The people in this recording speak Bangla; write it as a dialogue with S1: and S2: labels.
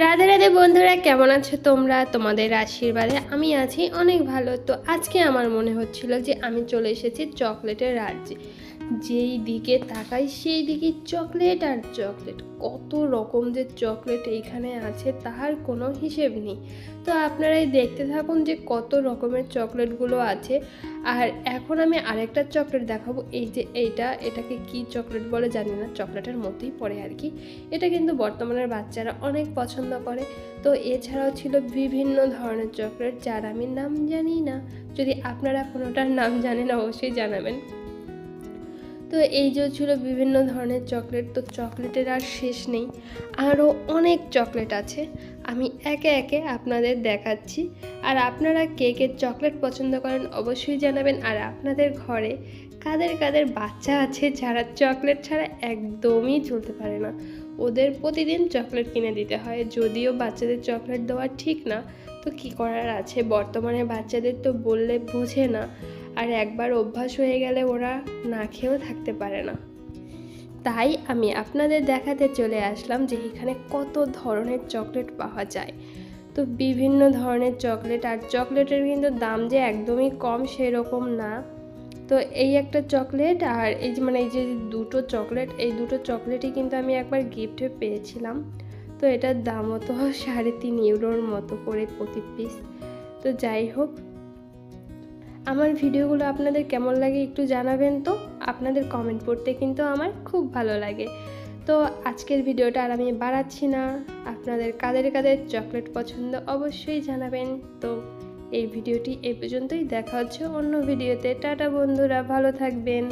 S1: রাধে রাধে বন্ধুরা, কেমন আছো তোমরা? তোমাদের আশীর্বাদে আমি আছি অনেক ভালো। তো আজকে আমার মনে হচ্ছিল যে আমি চলে এসেছি চকলেটের রাজ্যে যেই দিকে তাকাই সেই দিকে চকলেট আর চকলেট। কত রকম যে চকলেট এইখানে আছে, তাহার কোনো হিসেব নেই। তো আপনারাই দেখতে থাকুন যে কত রকমের চকলেটগুলো আছে। আর এখন আমি আরেকটা চকলেট দেখাবো। এই যে এইটা, এটাকে কি চকলেট বলে জানি না, চকলেটের মতোই পড়ে আর কি। এটা কিন্তু বর্তমানের বাচ্চারা অনেক পছন্দ করে। তো এছাড়াও ছিল বিভিন্ন ধরনের চকলেট, যার আমি নাম জানি না। যদি আপনারা কোনোটার নাম জানেন, অবশ্যই জানাবেন। তো এই যে ছিল বিভিন্ন ধরনের চকলেট, তো চকলেটের আর শেষ নেই। আরও অনেক চকলেট আছে। আমি একে একে আপনাদের দেখাচ্ছি। আর আপনারা কে কে চকলেট পছন্দ করেন অবশ্যই জানাবেন। আর আপনাদের ঘরে কাদের কাদের বাচ্চা আছে যারা চকলেট ছাড়া একদমই চলতে পারে না, ওদের প্রতিদিন চকলেট কিনে দিতে হয়। যদিও বাচ্চাদের চকলেট দেওয়া ঠিক না, তো কি করার আছে? বর্তমানে বাচ্চাদের তো বললে বোঝে না। আর একবার অভ্যাস হয়ে গেলে ওরা না খেয়েও থাকতে পারে না। তাই আমি আপনাদের দেখাতে চলে আসলাম যে এখানে কত ধরনের চকলেট পাওয়া যায়। তো বিভিন্ন ধরনের চকলেট আর চকলেটের কিন্তু দাম যে একদমই কম সেরকম না। তো এই একটা চকলেট আর এই যে মানে এই যে দুটো চকলেট, এই দুটো চকলেটই কিন্তু আমি একবার গিফটে পেয়েছিলাম। তো এটার দামও তো সাড়ে তিন ইউরোর মতো করে প্রতি পিস। তো যাই হোক আমার ভিডিওগুলো আপনাদের কেমন লাগে একটু জানাবেন তো? আপনাদের কমেন্ট পড়তে কিন্তু আমার খুব ভালো লাগে। তো আজকের ভিডিওটা আর আমি বাড়াচ্ছি না। আপনাদের কাদের কাদের চকলেট পছন্দ অবশ্যই জানাবেন। তো এই ভিডিওটি এ পর্যন্তই। দেখা হচ্ছে অন্য ভিডিওতে। টাটা বন্ধুরা, ভালো থাকবেন।